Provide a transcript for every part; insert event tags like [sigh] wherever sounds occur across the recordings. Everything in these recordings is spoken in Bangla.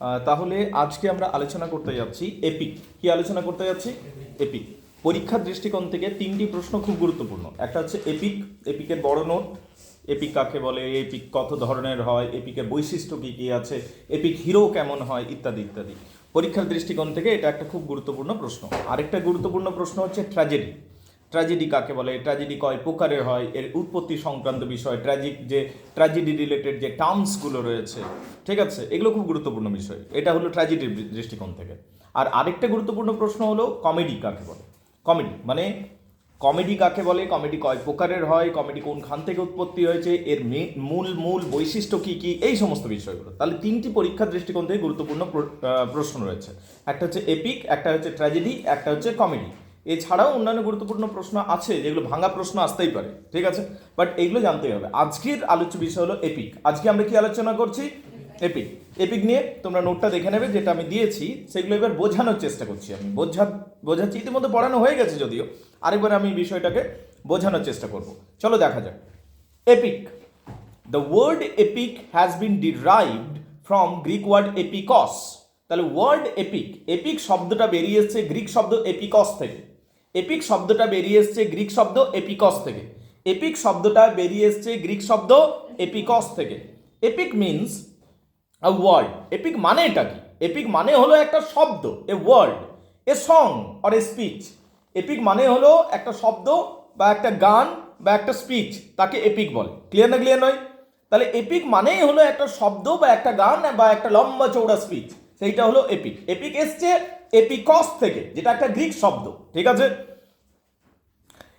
তাহলে আজকে আমরা আলোচনা করতে যাচ্ছি এপিক কি আলোচনা করতে যাচ্ছি? এপিক পরীক্ষার দৃষ্টিকোণ থেকে তিনটি প্রশ্ন খুব গুরুত্বপূর্ণ। একটা হচ্ছে এপিক, এপিকের বড় নোট। এপিক কাকে বলে? এপিক কত ধরনের হয়? এপিকের বৈশিষ্ট্য কী কী আছে? এপিক হিরো কেমন হয়? ইত্যাদি ইত্যাদি। পরীক্ষার দৃষ্টিকোণ থেকে এটা একটা খুব গুরুত্বপূর্ণ প্রশ্ন। আরেকটা গুরুত্বপূর্ণ প্রশ্ন হচ্ছে ট্র্যাজেডি। ট্র্যাজেডি কাকে বলে? ট্র্যাজেডি কয়? প্রকারের হয়, এর উৎপত্তি সংক্রান্ত বিষয় ট্র্যাজিক যে ট্র্যাজেডি রিলেটেড যে টার্মসগুলো রয়েছে, ঠিক আছে? এগুলো খুব গুরুত্বপূর্ণ বিষয়। এটা হলো ট্র্যাজেডির দৃষ্টিকোণ থেকে। আর আরেকটা গুরুত্বপূর্ণ প্রশ্ন হলো কমেডি কাকে বলে? কমেডি মানে কমেডি কাকে বলে? কমেডি কয়? প্রকারের হয় কমেডি কোনখান থেকে উৎপত্তি হয়েছে, এর মূল মূল বৈশিষ্ট্য কী কী, এই সমস্ত বিষয়গুলো। তাহলে তিনটি পরীক্ষার দৃষ্টিকোণ থেকে গুরুত্বপূর্ণ প্র- প্রশ্ন রয়েছে। একটা হচ্ছে এপিক একটা হচ্ছে ট্র্যাজেডি একটা হচ্ছে কমেডি এছাড়াও অন্যান্য গুরুত্বপূর্ণ প্রশ্ন আছে, যেগুলো ভাঙা প্রশ্ন আসতেই পারে, ঠিক আছে? বাট এগুলো জানতেই হবে। আজকের আলোচ্য বিষয় হলো এপিক আজকে আমরা কি আলোচনা করছি? এপিক এপিক নিয়ে তোমরা নোটটা দেখে নেবে, যেটা আমি দিয়েছি, সেগুলো এবার বোঝানোর চেষ্টা করছি আমি। বোঝা, বোঝাচ্ছি, ইতিমধ্যে পড়ানো হয়ে গেছে যদিও। আরেকবার আমি বিষয়টাকে বোঝানোর চেষ্টা করব। চলো দেখা যাক। Epic the word epic has been derived from Greek word epics তাহলে ওয়ার্ল্ড এপিক এপিক শব্দটা বেরিয়ে এসছে গ্রিক শব্দ এপিকস থেকে। এপিক শব্দটা বেরিয়ে এসছে গ্রিক শব্দ এপিকস থেকে। এপিক শব্দটা বেরিয়ে এসছে গ্রিক শব্দ এপিকস থেকে। Epic means a word epic মানে এটা কি? এপিক মানে হলো একটা শব্দ a world a song or a speech epic মানে হলো একটা শব্দ বা একটা গান বা একটা স্পিচ তাকে এপিক বলে। ক্লিয়ার না ক্লিয়ার নয়? তাহলে এপিক মানেই হলো একটা শব্দ বা একটা গান বা একটা লম্বা চৌড়া স্পিচ সেইটা হলো এপিক। এপিক এসছে এপিকস থেকে, যেটা একটা গ্রিক শব্দ, ঠিক আছে?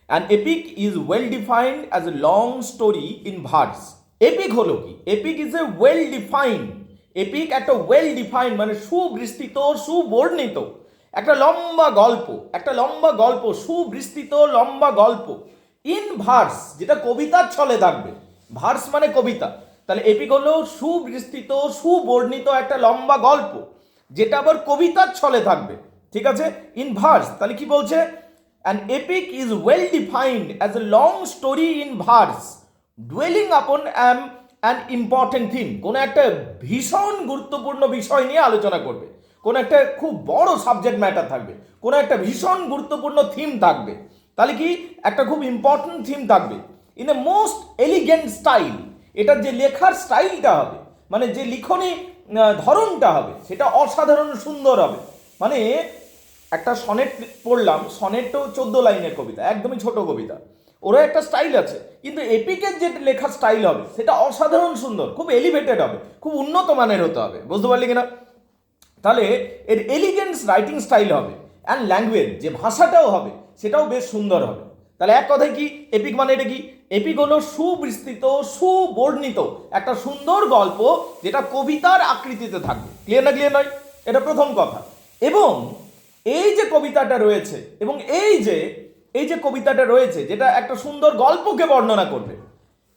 And epic is well defined as a long story in verse. Epic হলো কি? Epic is a well defined epic একটা ওয়েল ডিফাইন্ড মানে সুবিস্তৃত, সুবর্ণিত। একটা লম্বা গল্প, একটা লম্বা গল্প, সুবিস্তৃত, লম্বা গল্প। ইন ভার্স যেটা কবিতার ছলে থাকবে ভার্স মানে কবিতা। তাহলে এপিক হলো সুবিস্তৃত সুবর্ণিত একটা লম্বা গল্প যেটা আবার কবিতার ছলে থাকবে ঠিক আছে? ইন ভার্স তাহলে কি বলছে? An epic is well defined as a long story in verse, dwelling upon an, an important theme. কোনো একটা ভীষণ গুরুত্বপূর্ণ বিষয় নিয়ে আলোচনা করবে কোনো একটা খুব বড় সাবজেক্ট ম্যাটার থাকবে কোনো একটা ভীষণ গুরুত্বপূর্ণ থিম থাকবে। তাহলে কি? একটা খুব ইম্পর্টেন্ট থিম থাকবে। In a most elegant style এটার যে লেখার স্টাইলটা হবে মানে যে লিখনী ধরনটা হবে, সেটা অসাধারণ সুন্দর হবে। মানে একটা সনেট পড়লাম, সনেটও চোদ্দ লাইনের কবিতা, একদমই ছোট কবিতা। ওরা একটা স্টাইল আছে, কিন্তু এপিকের যে লেখার স্টাইল হবে, সেটা অসাধারণ সুন্দর, খুব এলিভেটেড হবে, খুব উন্নত মানের হতে হবে, বুঝতে পারলি কিনা? তাহলে এর এলিগেন্স রাইটিং স্টাইল হবে অ্যান্ড ল্যাঙ্গুয়েজ যে ভাষাটাও হবে, সেটাও বেশ সুন্দর হবে। তাহলে এক কথায় কি এপিক মানে এটা কি? এপিক হলো সুবিস্তৃত, সুবর্ণিত একটা সুন্দর গল্প যেটা কবিতার আকৃতিতে থাকবে। ক্লিয়ার না ক্লিয়ার নয়? এটা প্রথম কথা। এবং এই যে কবিতাটা রয়েছে, এবং এই যে এই যে কবিতাটা রয়েছে, যেটা একটা সুন্দর গল্পকে বর্ণনা করবে,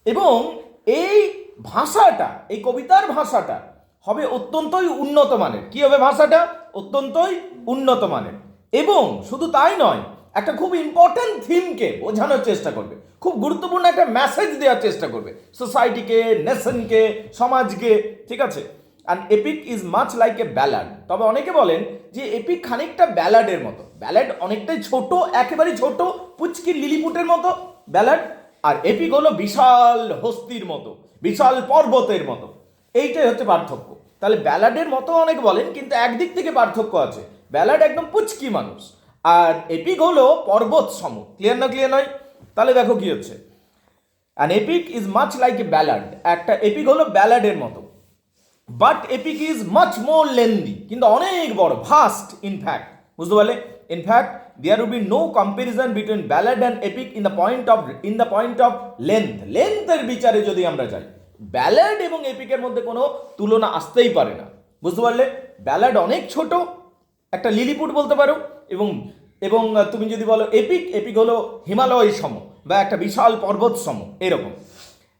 এবং এই ভাষাটা, এই কবিতার ভাষাটা হবে অত্যন্তই উন্নত মানের। কি হবে ভাষাটা? অত্যন্তই উন্নত মানের। এবং শুধু তাই নয়, একটা খুব ইম্পর্ট্যান্ট থিমকে বোঝানোর চেষ্টা করবে। খুব গুরুত্বপূর্ণ একটা মেসেজ দেওয়ার চেষ্টা করবে। সোসাইটিকে নেশনকে সমাজকে, ঠিক আছে? And epic is much like a ballad তবে অনেকে বলেন যে এপিক খানিকটা ব্যালাডের মতো। ব্যালাড অনেকটাই ছোট, একেবারেই ছোট, পুচকি লিলিপুটের মতো ব্যালাড। আর এপিক হলো বিশাল হস্তির মতো, বিশাল পর্বতের মতো। এইটাই হচ্ছে পার্থক্য। তাহলে ব্যালাডের মতো অনেক বলেন, কিন্তু একদিক থেকে পার্থক্য আছে। ব্যালাড একদম পুচকি মানুষ। আর এপিক হলো পর্বত সম ক্লিয়ার না ক্লিয়ার নয়? তাহলে দেখো কি হচ্ছে? An epic is much like a ballad একটা এপিক হলো ব্যালাডের মতো। But epic is much more lengthy কিন্তু অনেক বড় ভাস্ট ইনফ্যাক্ট বুঝতে পারলে? In fact there would be no comparison between ballad and epic in the point of in the point of length লেন্থের বিচারে যদি আমরা যাই ব্যালাড এবং এপিকের মধ্যে কোনো তুলনা আসতেই পারে না। বুঝতে পারলে? ব্যালাড অনেক ছোট, একটা লিলিপুট বলতে পারো, এবং এবং তুমি যদি বলো এপিক এপিক হলো হিমালয় সম বা একটা বিশাল পর্বত সম এরকম।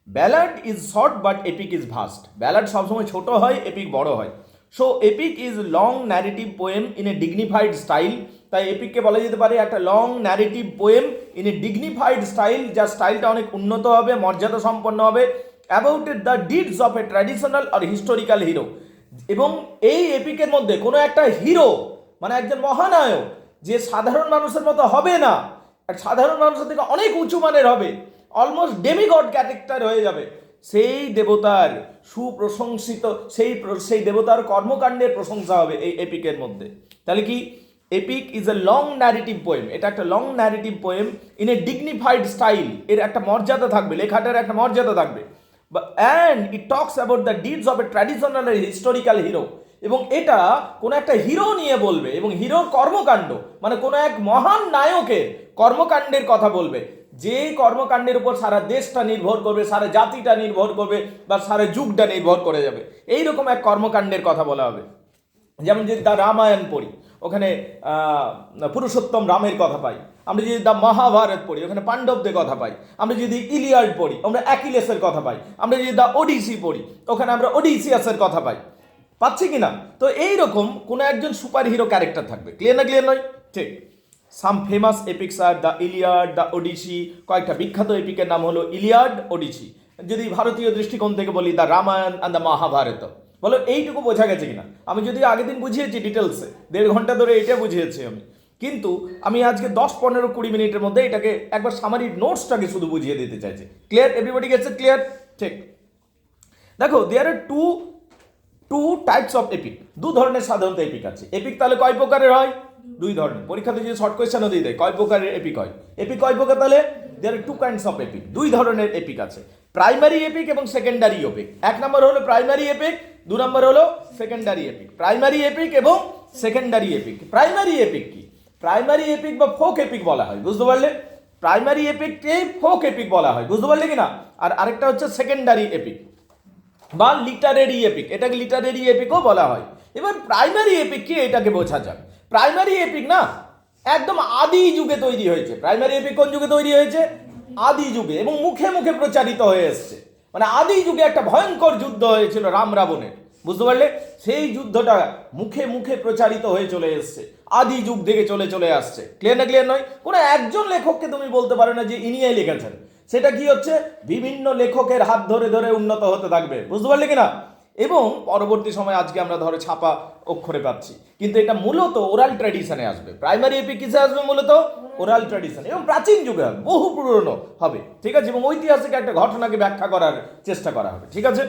Ballad is short, but epic is vast. Ballad সবসময় ছোট হয়, এপিক বড় হয়। So, epic is long narrative poem in a dignified style. তাই এপিককে বলা যেতে পারে একটা long narrative poem in a dignified style যার স্টাইলটা অনেক উন্নত হবে, মর্যাদা সম্পন্ন হবে, about the deeds of a traditional or historical hero. এবং এই এপিকের মধ্যে কোনো একটা হিরো মানে একজন মহানায়ক যে সাধারণ মানুষের মতো হবে না আর সাধারণ মানুষের থেকে অনেক উঁচু মানের হবে অলমোস্ট ডেমিগড ক্যারেক্টার হয়ে যাবে। সেই দেবতার সুপ্রশংসিত, সেই সেই দেবতার কর্মকাণ্ডের প্রশংসা হবে এই এপিকের মধ্যে। তাহলে কি? Epic is a long narrative poem এটা একটা long narrative poem in a dignified style এর একটা মর্যাদা থাকবে, লেখাটার একটা মর্যাদা থাকবে। And it talks about the deeds of a traditional historical hero এবং এটা কোনো একটা হিরো নিয়ে বলবে এবং হিরোর কর্মকাণ্ড মানে কোনো এক মহান নায়কের কর্মকাণ্ডের কথা বলবে। যে কর্মকাণ্ডের উপর সারা দেশটা নির্ভর করবে, সারা জাতিটা নির্ভর করবে বা সারা যুগটা নির্ভর করে যাবে। এই রকম এক কর্মকাণ্ডের কথা বলা হবে। যেমন যদি দ্য রামায়ণ পড়ি, ওখানে পুরুষোত্তম রামের কথা পাই। আমরা যদি দ্য মহাভারত পড়ি, ওখানে পাণ্ডবদের কথা পাই। আমরা যদি ইলিয়ার্ড পড়ি, আমরা অ্যাকিলেসের কথা পাই। আমরা যদি দ্য ওডিসি পড়ি, ওখানে আমরা ওডিসিয়াসের কথা পাই। পাচ্ছি কি না তো এইরকম কোনো একজন সুপার হিরো ক্যারেক্টার থাকবে। ক্লিয়ার না ক্লিয়ার নয়? ঠিক। Some famous epics are the Iliad the Odyssey কয়েকটা বিখ্যাত এপিকের নাম হলো ইলিয়ার্ড ওডিসি যদি ভারতীয় দৃষ্টিকোণ থেকে বলি the Ramayana and the Mahabharata বলো, এইটুকু বোঝা গেছে কিনা? আমি যদি আগের দিন বুঝিয়েছি ডিটেলসে দেড় ঘণ্টা ধরে এটা বুঝিয়েছি আমি। কিন্তু আমি আজকে দশ, পনেরো, কুড়ি মিনিটের মধ্যে এটাকে একবার সামারি নোটসটাকে শুধু বুঝিয়ে দিতে চাইছি। ক্লিয়ার এভরিবডি গেছে ক্লিয়ার ঠিক। দেখো there are two two types of epic দু ধরনের সাধারণত এপিক আছে। এপিক তাহলে কয় প্রকারের হয়? দুই ধরনের। পরীক্ষাতে যদি শর্ট কোয়েশ্চেনও দিয়ে দেয়, কয় প্রকারের এপিক হয়? এপিক কয় প্রকার তাহলে? There two kinds of epic দুই ধরনের এপিক আছে। প্রাইমারি এপিক এবং সেকেন্ডারি এপিক এক নম্বর হলো প্রাইমারি এপিক দু নম্বর হলো সেকেন্ডারি এপিক প্রাইমারি এপিক এবং সেকেন্ডারি এপিক প্রাইমারি এপিক কি? প্রাইমারি এপিক বা ফোক এপিক বলা হয়। বুঝতে পারলে? প্রাইমারি এপিককে ফোক এপিক বলা হয়। বুঝতে পারলে কি না? আর আরেকটা হচ্ছে সেকেন্ডারি এপিক বা লিটারেরি এপিক এটাকে লিটারেরি এপিকও বলা হয়। এবার প্রাইমারি এপিক কি এটাকে বোঝা যাক। প্রাইমারি এপিক না, একদম আদি যুগে তৈরি হয়েছে। প্রাইমারি এপিক কোন যুগে তৈরি হয়েছে? আদি যুগে, এবং মুখে মুখে প্রচারিত হয়ে এসছে। মানে আদি যুগে একটা ভয়ঙ্কর যুদ্ধ হয়েছিল রাম রাবণের। বুঝতে পারলে? সেই যুদ্ধটা মুখে মুখে প্রচারিত হয়ে চলে এসছে। আদি যুগ থেকে চলে চলে আসছে। ক্লিয়ার না ক্লিয়ার নয়? কোনো একজন লেখককে তুমি বলতে পারো না যে ইনিয়াই লিখেছেন। সেটা কি হচ্ছে? বিভিন্ন লেখকের হাত ধরে ধরে উন্নত হতে থাকবে। বুঝতে পারলে কিনা? এবং পরবর্তী সময় আজকে আমরা ধরো ছাপা অক্ষরে পাচ্ছি। কিন্তু এটা মূলত ওরাল ট্র্যাডিশনে আসবে। প্রাইমারি এপি কিসে আসবে মূলত? ওরাল ট্র্যাডিশন এবং প্রাচীন যুগে বহু পুরনো হবে। ঠিক আছে? এবং ঐতিহাসিক একটা ঘটনাকে ব্যাখ্যা করার চেষ্টা করা হবে। ঠিক আছে?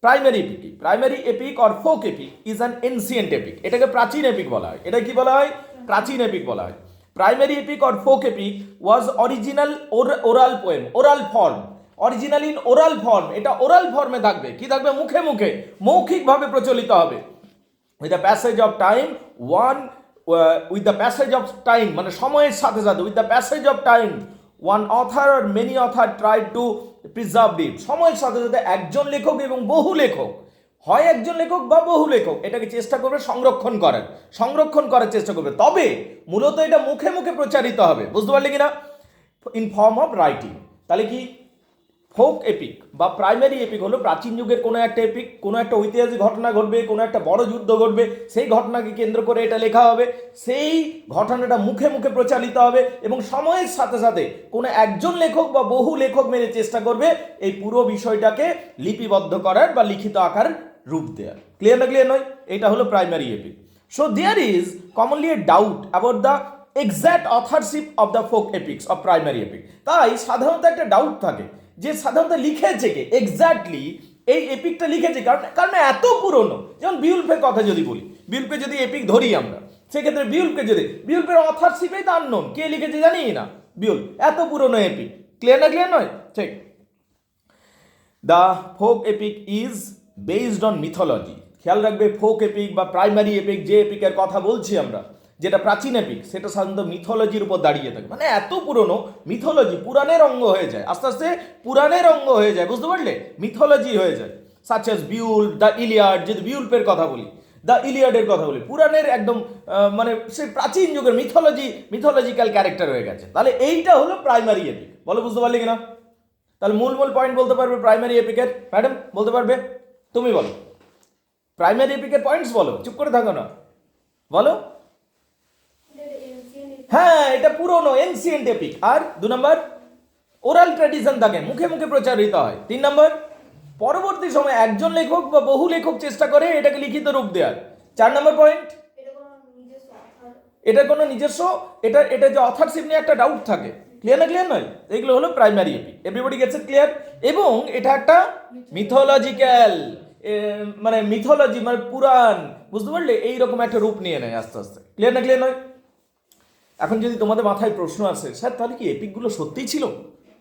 Primary epic primary epic or folk epic is an ancient epic এটাকে প্রাচীন এপিক বলা হয়। এটা কি বলা হয়? প্রাচীন এপিক বলা হয়। Primary epic or folk epic was original oral poem oral form original in oral form এটা ওরাল ফর্মে থাকবে। কি থাকবে? মুখে মুখে। মৌখিকভাবে প্রচলিত হবে। With the passage of time one with the passage of time মানে সময়ের সাথে সাথে with the passage of time one author or many author try to preserve it সময়ের সাথে সাথে একজন লেখক এবং বহু লেখক। হয় একজন লেখক বা বহু লেখক, এটাকে চেষ্টা করবে সংরক্ষণ করার। সংরক্ষণ করার চেষ্টা করবে। তবে মূলত এটা মুখে মুখে প্রচারিত হবে। বুঝতে পারলে কিনা? ইন ফর্ম অফ রাইটিং তাহলে কি? ফোক এপিক বা প্রাইমারি এপিক হলো প্রাচীন যুগের কোনো একটা এপিক কোনো একটা ঐতিহাসিক ঘটনা ঘটবে, কোনো একটা বড় যুদ্ধ ঘটবে, সেই ঘটনাকে কেন্দ্র করে এটা লেখা হবে। সেই ঘটনাটা মুখে মুখে প্রচালিত হবে এবং সময়ের সাথে সাথে কোনো একজন লেখক বা বহু লেখক মেনে চেষ্টা করবে এই পুরো বিষয়টাকে লিপিবদ্ধ করার বা লিখিত আকার রূপ দেওয়ার ক্লিয়ার না ক্লিয়ার নয়? এটা হলো primary epic so there is commonly a doubt about the exact authorship of the folk epics of primary epic তাই সাধারণত একটা ডাউট থাকে যে সাধারণত লিখেছে কে? এক্স্যাক্টলি এই এপিকটা লিখেছে কারণ কারণ এত পুরনো। যেমন বিউলফের কথা যদি বলি বিউলফে যদি এপিক ধরি আমরা, সেক্ষেত্রে বিউলফকে যদি, বিউলফের অথারশিপেই তো আননোন কে লিখেছে জানি না। বিউল এত পুরনো এপিক ক্লিয়ার না ক্লিয়ার নয়? ঠিক the folk epic is based on mythology খেয়াল রাখবে ফোক এপিক বা প্রাইমারি এপিক যে এপিকের কথা বলছি আমরা, যেটা প্রাচীন এপিক সেটা সাধারণত মিথোলজির উপর দাঁড়িয়ে থাকে। মানে এত পুরনো মিথোলজি পুরাণের অঙ্গ হয়ে যায়, আস্তে আস্তে পুরাণের অঙ্গ হয়ে যায়, বুঝতে পারলে? মিথোলজি হয়ে যায় such as Beowulf the Iliad যদি বিউলপের কথা বলি দ্য ইলিয়াডের কথা বলি, পুরাণের একদম মানে সে প্রাচীন যুগের মিথোলজি মিথোলজিক্যাল ক্যারেক্টার হয়ে গেছে। তাহলে এইটা হলো প্রাইমারি এপিক বলো, বুঝতে পারলে কিনা? তাহলে মূল মূল পয়েন্ট বলতে পারবে প্রাইমারি এপিকের ম্যাডাম বলতে পারবে? তুমি বলো। প্রাইমারি এপিকের পয়েন্টস বলো চুপ করে থাকো না। বলো। হ্যাঁ এটা পুরনো এনসিয়েন্ট এপিক আর দু নম্বর ওরাল ট্র্যাডিশন থাকে মুখে মুখে প্রচারিত হয়। তিন নম্বর পরবর্তী সময় একজন লেখক বা বহু লেখক চেষ্টা করে এটাকে লিখিত রূপ দেওয়ার। চার নম্বর পয়েন্ট এটা কোনো নিজস্ব এটা কোনো নিজস্ব এটা এটা যে অথারশিপ নিয়ে একটা ডাউট থাকে। ক্লিয়ার না ক্লিয়ার নয়? এগুলো হলো primary epic everybody gets it clear এবং এটা একটা মিথোলজিক্যাল মানে মিথোলজি মানে পুরাণ। বুঝতে পারলে? এইরকম একটা রূপ নিয়ে নেয় আস্তে আস্তে। ক্লিয়ার না ক্লিয়ার নয়? এখন যদি তোমাদের মাথায় প্রশ্ন আসে, স্যার, তাহলে কি এপিকগুলো সত্যিই ছিল?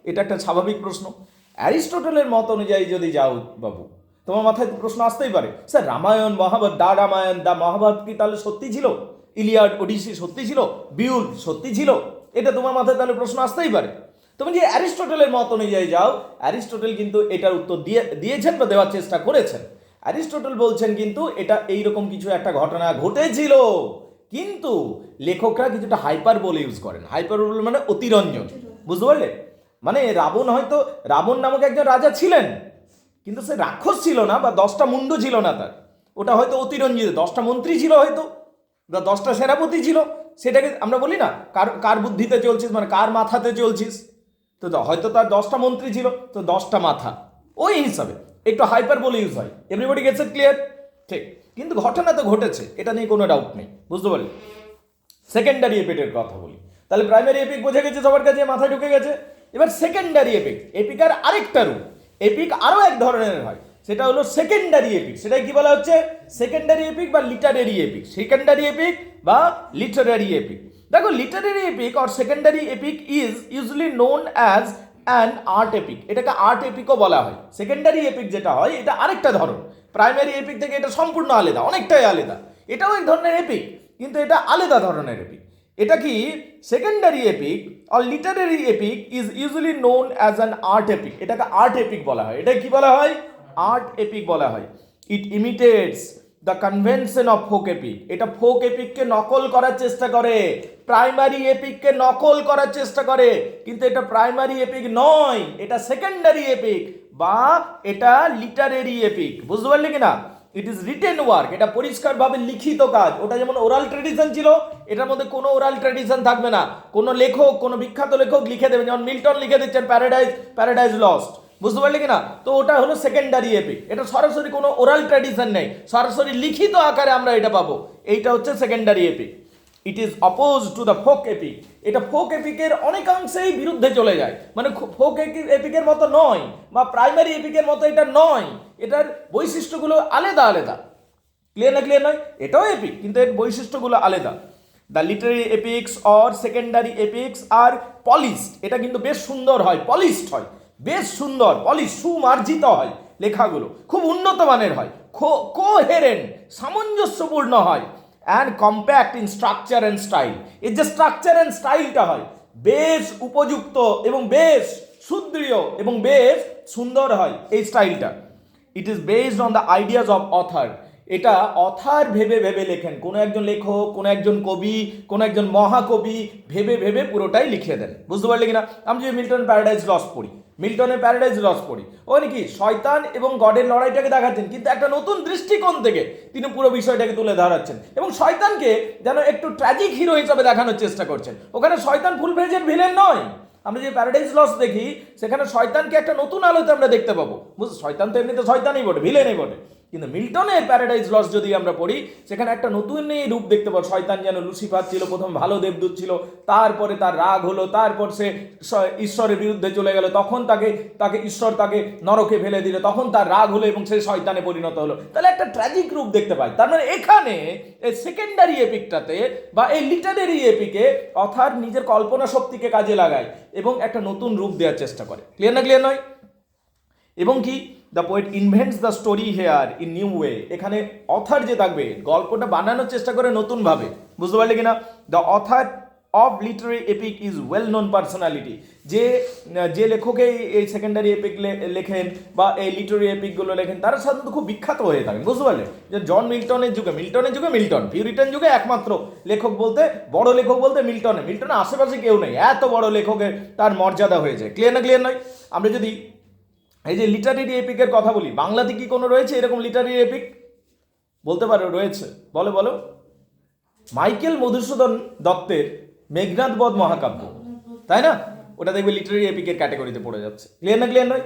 এটা একটা স্বাভাবিক প্রশ্ন। অ্যারিস্টোটলের মত অনুযায়ী যদি যাও, বাবু, তোমার মাথায় তো প্রশ্ন আসতেই পারে। Sir, Ramayana, Mahabharata, the Ramayana, the Mahabharata কি তাহলে সত্যি ছিল? ইলিয়াড, ওডিসি সত্যি ছিল? বিউল সত্যি ছিল? এটা তোমার মাথায় তাহলে প্রশ্ন আসতেই পারে। তুমি যে অ্যারিস্টোটলের মত অনুযায়ী যাও, অ্যারিস্টোটল কিন্তু এটার উত্তর দিয়ে, দিয়েছেন বা দেওয়ার চেষ্টা করেছেন। অ্যারিস্টোটল বলছেন কিন্তু এটা এইরকম কিছু একটা ঘটনা ঘটেছিল। কিন্তু লেখকরা কিছুটা হাইপার বলে ইউজ করেন। হাইপার বলে মানে অতিরঞ্জন। বুঝতে পারলে? মানে রাবণ হয়তো, রাবণ নামক একজন রাজা ছিলেন। কিন্তু সে রাক্ষস ছিল না বা দশটা মুন্ড ছিল না তার। ওটা হয়তো অতিরঞ্জিত। দশটা মন্ত্রী ছিল হয়তো, বা দশটা সেনাপতি ছিল। সেটাকে আমরা বলি না, কার কার বুদ্ধিতে চলছিস মানে কার মাথাতে চলছিস? তো হয়তো তার দশটা মন্ত্রী ছিল, তো দশটা মাথা। ওই হিসাবে, একটু হাইপার বলে ইউজ হয়। এভরিবডি গেটস ইট ক্লিয়ার ঠিক। কিন্তু ঘটনা তো ঘটেছে, এটা নিয়ে কোনো ডাউট নেই, বুঝতে পারলি? সেকেন্ডারি এপিকের কথা বলি। তাহলে প্রাইমারি এপিক বোঝা গেছে সবার কাছে, মাথায় ঢুকে গেছে। এবার সেকেন্ডারি এপিক এপিকার আরেকটা রূপ এপিক আরও এক ধরনের হয়। সেটা হলো সেকেন্ডারি এপিক সেটা কি বলা হচ্ছে? সেকেন্ডারি এপিক বা লিটারেরি এপিক সেকেন্ডারি এপিক বা লিটারারি এপিক দেখো literary epic or secondary epic is usually known as an art epic এটাকে আর্ট এপিকও বলা হয়। সেকেন্ডারি এপিক যেটা হয়, এটা আরেকটা ধরন। প্রাইমারি এপিক থেকে এটা সম্পূর্ণ আলাদা, অনেকটাই আলাদা। এটাও এক ধরনের এপিক কিন্তু এটা আলাদা ধরনের এপিক এটা কি? Secondary epic or literary epic is usually known as an art epic এটাকে আর্ট এপিক বলা হয়। এটা কি বলা হয়? আর্ট এপিক বলা হয়। It imitates the convention of folk epic এটা ফোক এপিককে নকল করার চেষ্টা করে। প্রাইমারি এপিককে নকল করার চেষ্টা করে। কিন্তু এটা প্রাইমারি এপিক নয়, এটা সেকেন্ডারি এপিক বা এটা লিটারেরি এপিক বুঝতে পারলি কিনা? ইট ইজ রিটেন ওয়ার্ক এটা পরিষ্কারভাবে লিখিত কাজ। ওটা যেমন ওরাল ট্রেডিশন ছিল, এটার মধ্যে কোনো ওরাল ট্রেডিশন থাকবে না। কোনো লেখক, কোনো বিখ্যাত লেখক লিখে দেবেন যেমন মিল্টন লিখে দিচ্ছেন প্যারাডাইজ প্যারাডাইজ লস্ট বুঝতে পারলি কিনা? তো ওটা হলো সেকেন্ডারি এপিক এটা সরাসরি কোনো ওরাল ট্র্যাডিশন নেই। সরাসরি লিখিত আকারে আমরা এটা পাবো। এইটা হচ্ছে secondary epic it is oppose to the folk epic এটা ফোক এপিকের অনেকাংশেই বিরুদ্ধে চলে যায়। মানে ফোক এপিকের মতো নয় বা প্রাইমারি এপিকের মতো এটা নয়। এটার বৈশিষ্ট্যগুলো আলাদা আলাদা। ক্লিয়ার না ক্লিয়ার নয়? এটাও এপিক কিন্তু এর বৈশিষ্ট্যগুলো আলাদা। The literary epics or secondary epics are polished এটা কিন্তু বেশ সুন্দর হয় পলিশড হয়। বেশ সুন্দর পলিশ সুমার্জিত হয় লেখাগুলো। খুব উন্নত মানের হয়। খো কোহেরেন্ট সামঞ্জস্যপূর্ণ হয়। And compact in structure and style এর যে স্ট্রাকচার অ্যান্ড স্টাইলটা হয়, বেশ উপযুক্ত এবং বেশ সুদৃঢ় এবং বেশ সুন্দর হয় এই স্টাইলটা it is based on the ideas of author এটা অথার ভেবে ভেবে লেখেন। কোনো একজন লেখক, কোনো একজন কবি, কোনো একজন মহাকবি ভেবে ভেবে পুরোটাই লিখে দেন। বুঝতে পারলে কিনা? আমি যদি মিল্টন প্যারাডাইজ লস পড়ি। মিল্টনের প্যারাডাইজ লস পড়ি। ও নাকি শয়তান এবং গডের লড়াইটাকে দেখাচ্ছেন, কিন্তু একটা নতুন দৃষ্টিকোণ থেকে তিনি পুরো বিষয়টাকে তুলে ধরাচ্ছেন। এবং শয়তানকে যেন একটু ট্র্যাজিক হিরো হিসাবে দেখানোর চেষ্টা করছেন। ওখানে শয়তান ফুল ভেজের ভিলেন নয়। আমরা যে প্যারাডাইজ লস দেখি, সেখানে শয়তানকে একটা নতুন আলোতে আমরা দেখতে পাবো। শয়তান তো এমনিতে শয়তানই বটে ভিলেনই বটে। কিন্তু মিল্টনের প্যারাডাইজ লস যদি আমরা পড়ি, সেখানে একটা নতুনই রূপ দেখতে পাবো। শয়তান যেন লুসিফার ছিল, প্রথম ভালো দেবদূত ছিল, তারপরে তার রাগ হলো, তারপর সে ঈশ্বরের বিরুদ্ধে চলে গেল, তখন তাকে তাকে ঈশ্বর তাকে নরকে ফেলে দিল, তখন তার রাগ হলো এবং সে শয়তানে পরিণত হলো। তাহলে একটা ট্র্যাজিক রূপ দেখতে পাই। তার মানে এখানে এই সেকেন্ডারি এপিকটাতে বা এই লিটারেরি এপিকে অথার নিজের কল্পনা শক্তিকে কাজে লাগায় এবং একটা নতুন রূপ দেওয়ার চেষ্টা করে। ক্লিয়ার না ক্লিয়ার নয়? এবং কি? The poet invents the story here in new way এখানে অথার যে থাকবে, গল্পটা বানানোর চেষ্টা করে নতুনভাবে। বুঝতে পারলে কিনা? The author of literary epic is well known personality যে যে লেখকে এই সেকেন্ডারি এপিক লেখেন বা এই লিটারি এপিকগুলো লেখেন, তারা সাধারণত খুব বিখ্যাত হয়ে থাকেন বুঝতে পারলে? যে জন মিল্টনের যুগে মিল্টনের যুগে মিল্টন, পিউরিটান যুগে একমাত্র লেখক বলতে, বড় লেখক বলতে মিল্টনে। মিল্টনের আশেপাশে কেউ নেই। এত বড় লেখকের তার মর্যাদা হয়েছে। ক্লিয়ার না ক্লিয়ার নয়? আমরা যদি এই যে লিটারেরি এপিকের কথা বলি, বাংলাতে কি কোনো রয়েছে এরকম লিটারেরি এপিক বলতে পারো, রয়েছে। বলো বলো। মাইকেল মধুসূদন দত্তের মেঘনাথ বধ মহাকাব্য, তাই না? ওটা দেখবে লিটারেরি এপিকের ক্যাটাগরিতে পড়ে যাচ্ছে। ক্লিয়ার না ক্লিয়ার নয়?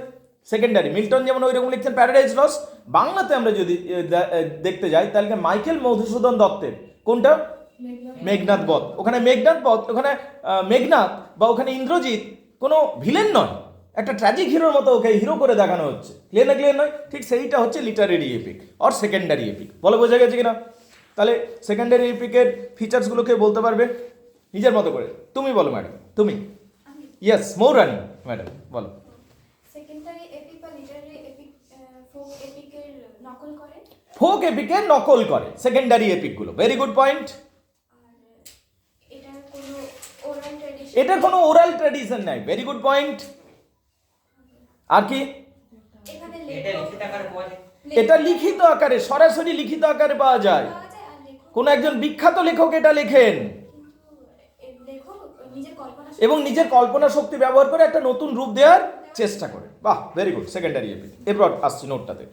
সেকেন্ডারি মিল্টন যেমন ওই রকম লিখছেন প্যারাডাইজ লস বাংলাতে আমরা যদি দেখতে যাই, তাহলে মাইকেল মধুসূদন দত্তের কোনটা? মেঘনাথ বধ। ওখানে মেঘনাথ বধ, ওখানে মেঘনাথ বা ওখানে ইন্দ্রজিৎ কোনো ভিলেন নয়। একটা ট্র্যাজিক হিরোর মতো ওকে হিরো করে দেখানো হচ্ছে। ক্লিয়ার না ক্লিয়ার নয়? ঠিক সেইটা হচ্ছে literary epic or secondary epic বলে বোঝা গেছে কিনা? তাহলে সেকেন্ডারি এপিকের ফিচার্সগুলোকে বলতে পারবে? নিজের মতো করে। তুমি বলো ম্যাডাম তুমি? ইয়েস মৌরানি ম্যাডাম বলো। ফোক এপিকের নকল করে? সেকেন্ডারি এপিকগুলো ভেরি গুড পয়েন্ট আর এটার কোনো ওরাল ট্র্যাডিশন এটার কোনো ওরাল ট্র্যাডিশন নাই। ভেরি গুড পয়েন্ট আর কি? এটা লিখিত আকারে পাওয়া যায়। এটা লিখিত আকারে সরাসরি লিখিত আকারে পাওয়া যায়। কোনো একজন বিখ্যাত লেখক এটা লেখেন। এবং নিজের কল্পনা শক্তি ব্যবহার করে একটা নতুন রূপ দেওয়ার চেষ্টা করে। বাহ ভেরি গুড সেকেন্ডারি এপিক এরপর আসছি নোটটাতে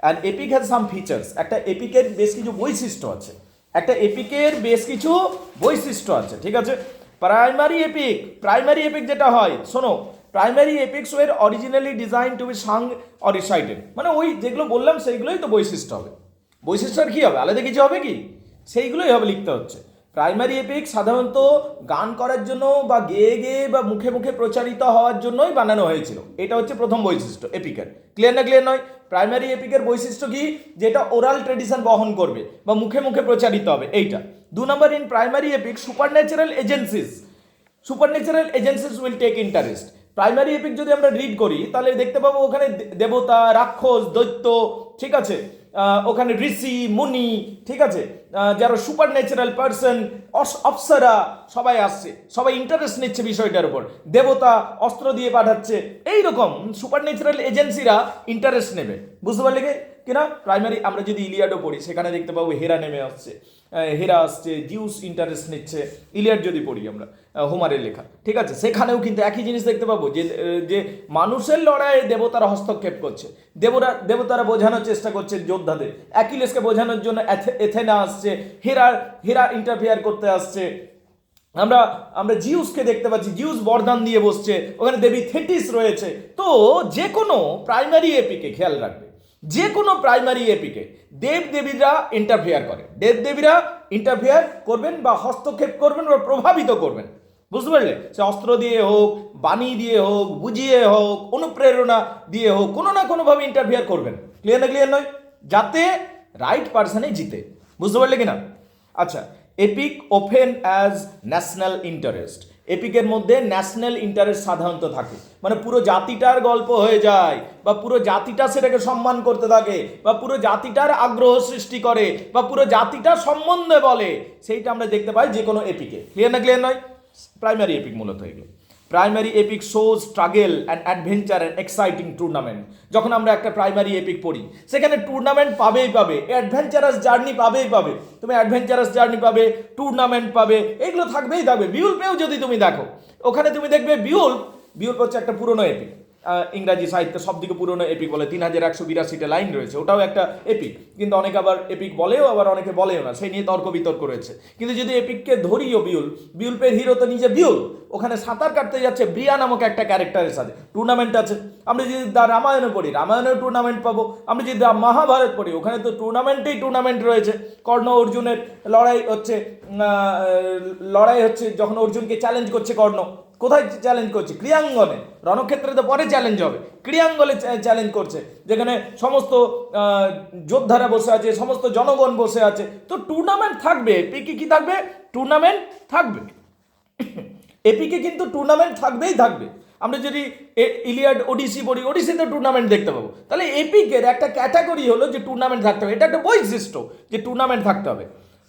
and epic has some features একটা এপিকের বেশ কিছু বৈশিষ্ট্য আছে। একটা এপিকের বেশ কিছু বৈশিষ্ট্য আছে ঠিক আছে? প্রাইমারি এপিক প্রাইমারি এপিক যেটা হয় শোনো primary epics were originally design to be sung or মানে ওই যেগুলো বললাম, সেইগুলোই তো বৈশিষ্ট্য হবে। বৈশিষ্ট্য আর কি হবে? আলাদা কিছু হবে কি? সেইগুলোই হবে লিখতে হচ্ছে। প্রাইমারি এপিক সাধারণত গান করার জন্য বা গেয়ে গেয়ে বা মুখে মুখে প্রচারিত হওয়ার জন্যই বানানো হয়েছিল। এটা হচ্ছে প্রথম বৈশিষ্ট্য, এপিকের। ক্লিয়ার না ক্লিয়ার নয়? প্রাইমারি এপিকের বৈশিষ্ট্য কি? যেটা ওরাল ট্রেডিশন বহন করবে বা মুখে মুখে প্রচারিত হবে, এইটা। দু নম্বর in primary epic supernatural agencies supernatural agencies will take interest primary epic যদি আমরা রিড করি, তাহলে দেখতে পাবো ওখানে দেবতা, রাক্ষস, দৈত্য, ঠিক আছে? ওখানে ঋষি, মুনি, ঠিক আছে? যারা সুপার ন্যাচারাল পার্সন অপসারা, সবাই আসছে। সবাই ইন্টারেস্ট নিচ্ছে বিষয়টার উপর। দেবতা অস্ত্র দিয়ে পাঠাচ্ছে। এইরকম সুপার ন্যাচারাল এজেন্সিরা ইন্টারেস্ট নেবে। বুঝতে পারলে কি? কিনা? প্রাইমারি আমরা যদি ইলিয়াডও পড়ি, সেখানে দেখতে পাবো হেরা নেমে আসছে। হেরা আসছে, জিউস ইন্টারেস্ট নিচ্ছে, ইলিয়াড যদি পড়ি আমরা হোমারের লেখা। ঠিক আছে? সেখানেও কিন্তু একই জিনিস দেখতে পাবো, যে যে মানুষের লড়াইয়ে দেবতারা হস্তক্ষেপ করছে। দেবরা, দেবতারা বোঝানোর চেষ্টা করছে যোদ্ধাদের। অ্যাকিলেসকে বোঝানোর জন্য এথে- এথেনা আসছে, হেরা হেরা ইন্টারফেয়ার করতে আসছে। আমরা আমরা জিউসকে দেখতে পাচ্ছি, জিউস বরদান দিয়ে বসছে। ওখানে দেবী থেটিস রয়েছে। তো যে কোনো প্রাইমারি এপিকে খেয়াল রাখবে। যে কোনো প্রাইমারি এপিকে দেব দেবীরা ইন্টারফেয়ার করে। দেব দেবীরা ইন্টারফেয়ার করবেন বা হস্তক্ষেপ করবেন বা প্রভাবিত করবেন। বুঝতে পারলে? সে অস্ত্র দিয়ে হোক, বাণী দিয়ে হোক, বুঝিয়ে হোক, অনুপ্রেরণা দিয়ে হোক, কোনো না কোনোভাবে ইন্টারফেয়ার করবেন। ক্লিয়ার না ক্লিয়ার নয়? যাতে রাইট পার্সনে জিতে। বুঝতে পারলে কিনা? আচ্ছা epic open as national interest এপিকের মধ্যে ন্যাশনাল ইন্টারেস্ট সাধারণত থাকে। মানে পুরো জাতিটার গল্প হয়ে যায়, বা পুরো জাতিটা সেটাকে সম্মান করতে থাকে, বা পুরো জাতিটার আগ্রহ সৃষ্টি করে, বা পুরো জাতিটা সম্বন্ধে বলে, সেইটা আমরা দেখতে পাই যে কোনো এপিকে ক্লিয়ার না ক্লিয়ার নয়? প্রাইমারি এপিক মূলত এগুলো। Primary epic show struggle and adventure and exciting tournament যখন আমরা একটা প্রাইমারি এপিক পড়ি, সেখানে টুর্নামেন্ট পাবেই পাবে অ্যাডভেঞ্চারাস জার্নি পাবেই পাবে। তুমি অ্যাডভেঞ্চারাস জার্নি পাবে টুর্নামেন্ট পাবে, এগুলো থাকবেই থাকবে। বিউল পেও যদি তুমি দেখো, ওখানে তুমি দেখবে বিউল বিউল হচ্ছে একটা পুরনো এপিক ইংরাজি সাহিত্যে সব থেকে পুরনো এপিক বলে। তিন হাজার একশো বিরাশিটা লাইন রয়েছে, ওটাও একটা এপিক কিন্তু অনেকে আবার এপিক বলেও, আবার অনেকে বলেও না সেই নিয়ে তর্ক বিতর্ক রয়েছে। কিন্তু যদি এপিককে ধরিও বিউল বিউলপের হিরো তো নিজে বিউল। ওখানে সাঁতার কাটতে যাচ্ছে ব্রিয়া নামক একটা ক্যারেক্টারের সাথে। টুর্নামেন্ট আছে। আমরা যদি রামায়ণে পড়ি রামায়ণের টুর্নামেন্ট পাবো। আমরা যদি মহাভারত পড়ি, ওখানে তো টুর্নামেন্টেই টুর্নামেন্ট রয়েছে। কর্ণ অর্জুনের লড়াই হচ্ছে লড়াই হচ্ছে, যখন অর্জুনকে চ্যালেঞ্জ করছে কর্ণ। কোথায় চ্যালেঞ্জ করছে? ক্রিয়াঙ্গনে রণক্ষেত্রে তো পরে চ্যালেঞ্জ হবে। ক্রিয়াঙ্গনে চ্যালেঞ্জ করছে। যেখানে সমস্ত যোদ্ধারা বসে আছে, সমস্ত জনগণ বসে আছে। তো টুর্নামেন্ট থাকবে। পিকে কি থাকবে? টুর্নামেন্ট থাকবে। [coughs] এপিকে কিন্তু টুর্নামেন্ট থাকবেই থাকবে। আমরা যদি ইলিয়াড, ওডিসি পড়ি, ওডিসিতে টুর্নামেন্ট দেখতে পাবো। তাহলে এপিকের একটা ক্যাটাগরি হলো যে টুর্নামেন্ট থাকতে হবে। এটা একটা বৈশিষ্ট্য যে টুর্নামেন্ট থাকতে হবে।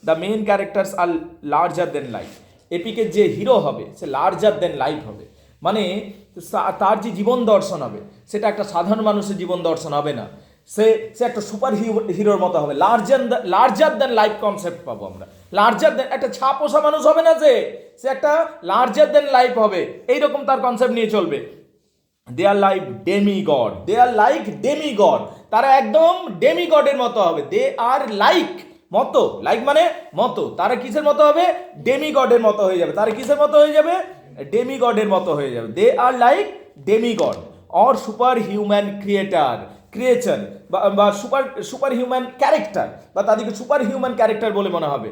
The main characters are larger than life এপিকের যে হিরো হবে, সে লার্জার দেন লাইফ হবে। মানে তার যে জীবন দর্শন হবে, সেটা একটা সাধারণ মানুষের জীবন দর্শন হবে না। সে সে একটা সুপার হিরোর মতো হবে। Larger larger than life concept পাবো আমরা। লার্জার দেন একটা ছাপোষা মানুষ হবে না যে, সে একটা লার্জার দেন লাইফ হবে। এইরকম তার কনসেপ্ট নিয়ে চলবে। They are like demigod they are like demigod তারা একদম ডেমি গডের মতো হবে। দে আর লাইক মতো। লাইক মানে মতো। তারা কিসের মতো হবে? ডেমি গডের মতো হয়ে যাবে। তারা কিসের মতো হয়ে যাবে? ডেমি গডের মতো হয়ে যাবে। They are like demi god or super human creator creature বা সুপার সুপার হিউম্যান ক্যারেক্টার বা তাদেরকে সুপার হিউম্যান ক্যারেক্টার বলে মনে হবে।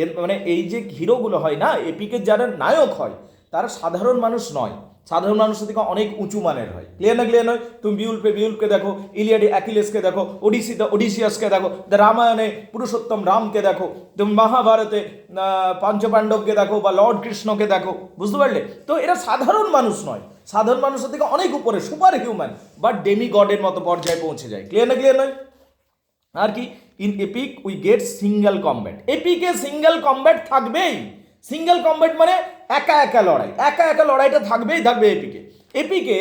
এর মানে এই যে হিরোগুলো হয় না এপিকের যারা নায়ক হয়, তারা সাধারণ মানুষ নয়। সাধারণ মানুষের থেকে অনেক উঁচু মানের হয়। ক্লিয়ার না ক্লিয়ার নয়? তুমি বিউলপে বিউলকে দেখো, ইলিয়াডে, অ্যাকিলেসকে দেখো ওডিসিতে ওডিসিয়াসকে দেখো রামায়ণে, পুরুষোত্তম রামকে দেখো তুমি মহাভারতে পাঞ্চপাণ্ডবকে দেখো বা লর্ড কৃষ্ণকে দেখো, বুঝতে পারলে? তো এরা সাধারণ মানুষ নয়। সাধারণ মানুষের থেকে অনেক উপরে, সুপার হিউম্যান বা ডেমি গডের মতো পর্যায়ে পৌঁছে যায়। ক্লিয়ার না ক্লিয়ার নয়? আর কি? In epic we get single combat APK single combat থাকবেই। সিঙ্গেল কম্ব্যাট মানে একা একা লড়াই। একা একা লড়াইটা থাকবেই, থাকবে এপিকে এপিকে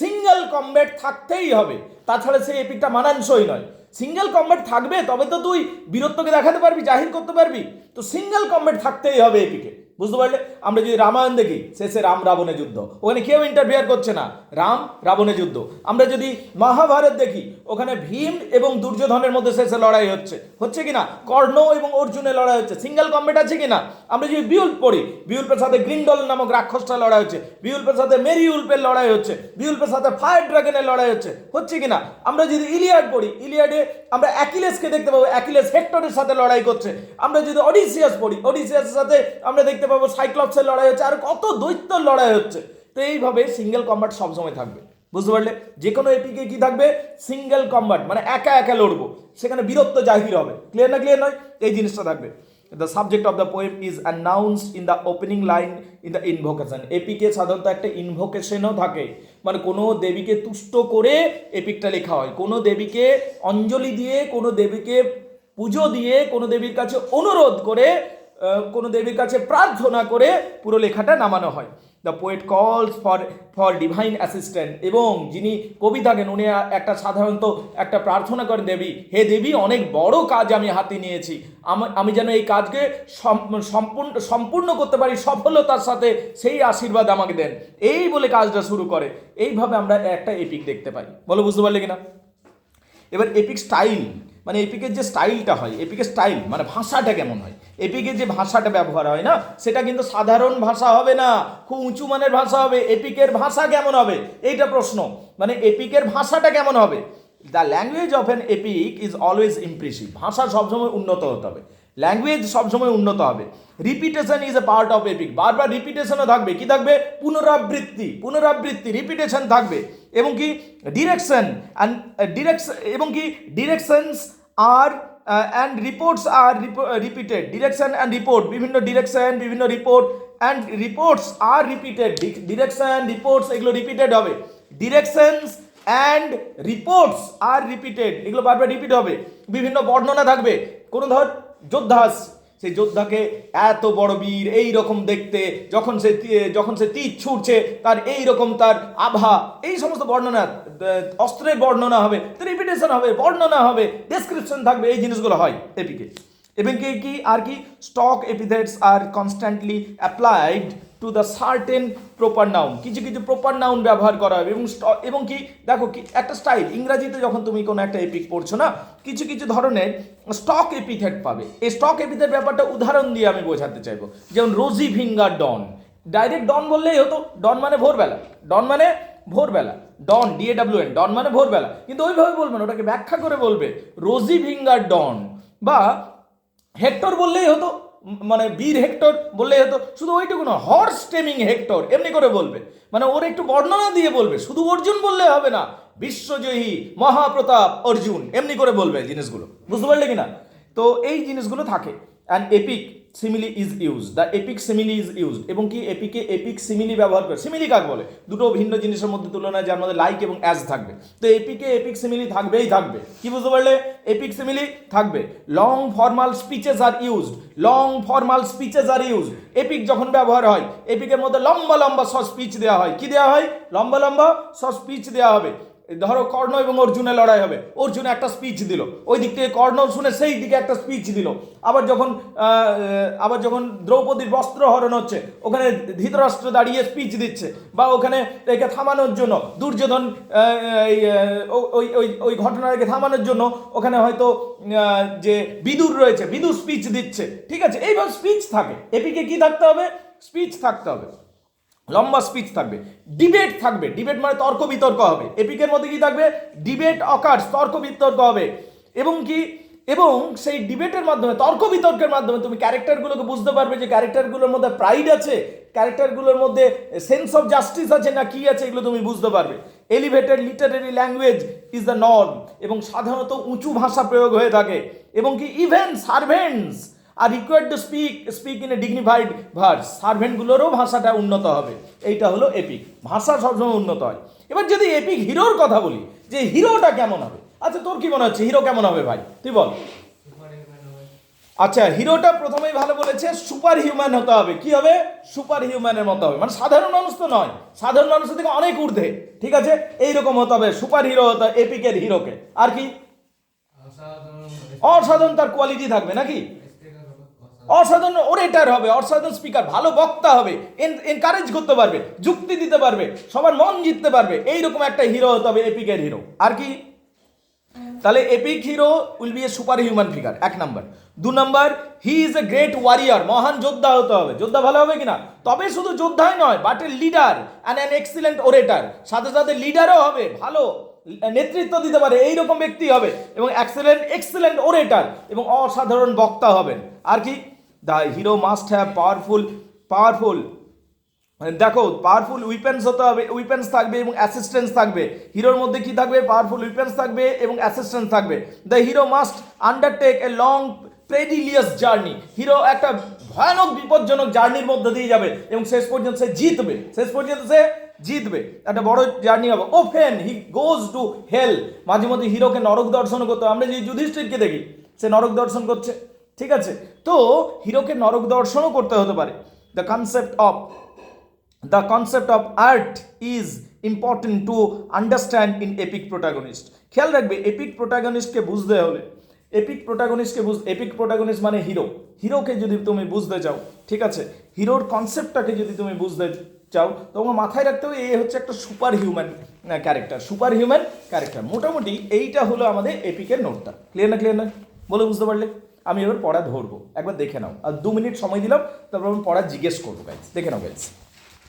সিঙ্গেল কম্ব্যাট থাকতেই হবে। তাছাড়া সেই এপিকটা মানানসই নয়। সিঙ্গেল কম্ব্যাট থাকবে, তবে তো তুই বীরত্বকে দেখাতে পারবি, জাহির করতে পারবি। তো সিঙ্গেল কম্ব্যাট থাকতেই হবে এপিকে বুঝতে পারলে? আমরা যদি রামায়ণ দেখি, শেষে রাম রাবণের যুদ্ধ। ওখানে কেউ ইন্টারফেয়ার করছে না। রাম রাবণের যুদ্ধ। আমরা যদি মহাভারত দেখি, ওখানে ভীম এবং দুর্যোধনের মধ্যে শেষে লড়াই হচ্ছে। হচ্ছে কিনা? কর্ণ এবং অর্জুনের লড়াই হচ্ছে। সিঙ্গেল কম্বেট আছে কিনা? আমরা যদি বিউল্প পড়ি বিউল্পের সাথে গ্রিন্ডল নামক রাক্ষসটা লড়াই হচ্ছে। বিউল্পের সাথে মেরি উল্পের লড়াই হচ্ছে। বিউল্পের সাথে ফায়ার ড্রাগনের লড়াই হচ্ছে। হচ্ছে কিনা? আমরা যদি ইলিয়াড পড়ি, ইলিয়াডে আমরা অ্যাকিলেসকে দেখতে পাবো। অ্যাকিলেস হেক্টরের সাথে লড়াই করছে। আমরা যদি অডিসিয়াস পড়ি, অডিসিয়াসের সাথে আমরা দেখতে পাবো সাইক্লপসের লড়াই হচ্ছে, আর কত দৈত্যর লড়াই হচ্ছে। তো এইভাবে সিঙ্গেল কম্বাট সবসময় থাকবে। বুঝতে পারলে? যে কোনো এপিকে কি থাকবে? সিঙ্গেল কম্বাট মানে একা একা লড়বো। সেখানে বীরত্ব জাহির হবে। ক্লিয়ার না ক্লিয়ার নয়? এই জিনিসটা থাকবে। The subject of the poem is announced in the opening line in the invocation APK সাধারণত একটা ইনভোকেশনও থাকে। মানে কোনো দেবীকে তুষ্ট করে এপিকটা লেখা হয়। কোনো দেবীকে অঞ্জলি দিয়ে, কোনো দেবীকে পুজো দিয়ে, কোনো দেবীর কাছে অনুরোধ করে কোনো দেবীর কাছে প্রার্থনা করে পুরো লেখাটা নামানো হয়। The poet calls for for divine assistant এবং যিনি কবি থাকেন উনি একটা সাধারণত একটা প্রার্থনা করেন দেবী, হে দেবী, অনেক বড় কাজ আমি হাতে নিয়েছি। আমা- যেন এই কাজকে সম্পূর্ণ সম্পূর্ণ করতে পারি সফলতার সাথে, সেই আশীর্বাদ আমাকে দেন। এই বলে কাজটা শুরু করে। এইভাবে আমরা একটা এপিক দেখতে পাই। বলো, বুঝতে পারলে কিনা? এবার এপিক স্টাইল মানে এপিকের যে স্টাইলটা হয় এপিকের স্টাইল মানে ভাষাটা কেমন হয়? এপিকের যে ভাষাটা ব্যবহার হয় না, সেটা কিন্তু সাধারণ ভাষা হবে না। খুব উঁচু মানের ভাষা হবে। এপিকের ভাষা কেমন হবে? এইটা প্রশ্ন। মানে এপিকের ভাষাটা কেমন হবে? The language of an epic is always impressive ভাষা সবসময় উন্নত হতে হবে। ল্যাঙ্গুয়েজ সবসময় উন্নত হবে। Repetition is a part of epic বারবার রিপিটেশনও থাকবে। কি থাকবে? পুনরাবৃত্তি। পুনরাবৃত্তি রিপিটেশন থাকবে। এবং কি? ডিরেকশন অ্যান্ড ডিরেকশন এবং কি? Directions are and reports are repeated direction and report বিভিন্ন ডিরেকশন বিভিন্ন report and reports are repeated direction reports এগুলো রিপিটেড হবে। Directions and reports are repeated এগুলো বারবার রিপিট হবে। বিভিন্ন বর্ণনা থাকবে। কোনো ধর যোদ্ধা আসছে সেই যোদ্ধাকে এত বড় বীর এই রকম দেখতে, যখন সে যখন সে তীর ছুটছে তার এই রকম তার আভা, এই সমস্ত বর্ণনা অস্ত্রের বর্ণনা হবে রিপিটেশন হবে, বর্ণনা হবে ডেসক্রিপশন থাকবে, এই জিনিসগুলো হয় এপিকে এবং কি আর কি stock epithets are constantly applied to the certain proper noun কিছু কিছু প্রপার নাউন ব্যবহার করা হবে এবং এবং কি? দেখো কি, একটা স্টাইল ইংরাজিতে যখন তুমি কোনো একটা এপিক পড়ছো না, কিছু কিছু ধরনের স্টক এপিথেট পাবে। এই স্টক এপিথেট ব্যাপারটা উদাহরণ দিয়ে আমি বোঝাতে চাইব। যেমন রোজি ভিঙ্গার ডন। ডাইরেক্ট ডন বললেই হতো, ডন মানে ভোরবেলা। ডন মানে ভোরবেলা। ডন ডিএডাব্লিউ এন ডন মানে ভোরবেলা। কিন্তু ওইভাবে বলবে না, ওটাকে ব্যাখ্যা করে বলবে, রোজি ভিঙ্গার ডন বা হেক্টর বললেই হতো মানে বীর হেক্টর বললে হতো শুধু ওইটুকু না হর্স টেমিং হেক্টর, এমনি করে বলবে। মানে ওর একটু বর্ণনা দিয়ে বলবে, শুধু অর্জুন বললে হবে না, বিশ্বজয়ী মহাপ্রতাপ অর্জুন, এমনি করে বলবে জিনিসগুলো। বুঝতে পারলে কি না তো এই জিনিসগুলো থাকে and epic simile is use the epic simile is use এবং কি এপিকে এপিক সিমিলি ব্যবহার করে? সিমিলি কাক বলে? দুটো ভিন্ন জিনিসের মধ্যে তুলনায় যার মধ্যে লাইক এবং অ্যাজ থাকবে। তো এপিকে এপিক সিমিলি থাকবেই থাকবে। কি বুঝতে পারলে? এপিক সিমিলি থাকবে। Long formal speeches are used long formal speeches are used epic যখন ব্যবহার হয় এপিকের মধ্যে লম্বা লম্বা সব স্পিচ দেওয়া হয়। কি দেওয়া হয়? লম্বা লম্বা সব স্পিচ দেওয়া হবে। ধরো কর্ণ এবং অর্জুনের লড়াই হবে। অর্জুন একটা স্পিচ দিল। ওই দিক থেকে কর্ণ শুনে সেই দিকে একটা স্পিচ দিল। আবার যখন আবার যখন দ্রৌপদীর বস্ত্র হরণ হচ্ছে, ওখানে ধৃতরাষ্ট্র দাঁড়িয়ে স্পিচ দিচ্ছে, বা ওখানে একে থামানোর জন্য, দুর্যোধন ওই ওই ওই ঘটনাকে থামানোর জন্য ওখানে হয়তো যে বিদুর রয়েছে, বিদুর স্পিচ দিচ্ছে। ঠিক আছে? এইভাবে স্পিচ থাকে। এপিকে কি থাকতে হবে? স্পিচ থাকতে হবে। লম্বা স্পিচ থাকবে। ডিবেট থাকবে। ডিবেট মানে তর্ক বিতর্ক হবে। এপিকের মধ্যে কি থাকবে? ডিবেট অকার্স তর্ক বিতর্ক হবে। এবং কি? এবং সেই ডিবেটের মাধ্যমে, তর্ক বিতর্কের মাধ্যমে তুমি ক্যারেক্টারগুলোকে বুঝতে পারবে যে ক্যারেক্টারগুলোর মধ্যে প্রাইড আছে ক্যারেক্টারগুলোর মধ্যে সেন্স অফ জাস্টিস আছে না কি আছে এগুলো তুমি বুঝতে পারবে। Elevated literary language is the norm এবং সাধারণত উঁচু ভাষা প্রয়োগ হয়ে থাকে। এবং কি? Even servants are required to speak speak in a dignified verse সার্ভেন্টগুলোরও ভাষাটা উন্নত হবে। এইটা হলো এপিক ভাষা সবসময় উন্নত হয়। এবার যদি এপিক হিরোর কথা বলি, যে হিরোটা কেমন হবে? আচ্ছা তোর কি মনে হচ্ছে? হিরো কেমন হবে ভাই? তুই বল। আচ্ছা হিরোটা প্রথমেই ভালো বলেছে সুপার হিউম্যান হতে হবে। কি হবে? সুপার হিউম্যানের মতো হবে। মানে সাধারণ মানুষ তো নয়। সাধারণ মানুষের থেকে অনেক ঊর্ধ্বে। ঠিক আছে? এইরকম হতে হবে। সুপার হিরো হতে এপিকের হিরোকে। আর কি? অসাধারণ। তার কোয়ালিটি থাকবে নাকি? অসাধারণ ওরেটার হবে, অসাধারণ স্পিকার ভালো বক্তা হবে এনকারেজ করতে পারবে, যুক্তি দিতে পারবে, সবার মন জিততে পারবে, এইরকম একটা হিরো হতে হবে এপিকের হিরো আর কি? তাহলে epic hero will be a superhuman figure এক নাম্বার দু number he is a great warrior মহান যোদ্ধা হতে হবে। যোদ্ধা ভালো হবে কিনা? তবে শুধু যোদ্ধাই নয় but a leader and an excellent orator সাথে সাথে লিডারও হবে, ভালো নেতৃত্ব দিতে পারে, এইরকম ব্যক্তি হবে এবং এক্সেলেন্ট এক্সেলেন্ট ওরেটার এবং অসাধারণ বক্তা হবেন। আর কি? The hero must have powerful powerful দেখো পাওয়ারফুল উইপেন্স হতে হবে উইপেন্স থাকবে এবং অ্যাসিস্ট্যান্স থাকবে। হিরোর মধ্যে কি থাকবে? পাওয়ারফুল উইপেন্স থাকবে এবং অ্যাসিস্ট্যান্স থাকবে। The hero must undertake a long perilous journey hero একটা ভয়ানক, বিপজ্জনক জার্নির মধ্যে দিয়ে যাবে এবং শেষ পর্যন্ত সে জিতবে। শেষ পর্যন্ত সে জিতবে। একটা বড় জার্নি হবে। Open he goes to hell মাঝে মধ্যে হিরোকে নরক দর্শন করতে হবে। আমরা যে যুধিষ্ঠিরকে দেখি, সে নরক দর্শন করছে। ঠিক আছে? তো হিরোকে নরক দর্শনও করতে হতে পারে। The concept of the concept of art is important to understand in epic protagonist খেয়াল রাখবে এপিক প্রোটাগনিস্টকে বুঝতে হলে এপিক প্রোটাগনিস্টকে বুঝ এপিক প্রোটাগনিস্ট মানে হিরো হিরোকে যদি তুমি বুঝতে চাও, ঠিক আছে? হিরোর কনসেপ্টটাকে যদি তুমি বুঝতে চাও তোমার মাথায় রাখতে হবে এ হচ্ছে একটা super human character super human character মোটামুটি এইটা হলো আমাদের এপিকের নোটটা। ক্লিয়ার না ক্লিয়ার না বলে বুঝতে পারলে? আমি এবার পড়া ধরবো। একবার দেখে নাও। আর দু মিনিট সময় দিলাম, তারপর আমি পড়া জিজ্ঞেস করব গাইজ দেখে নাও গাইজ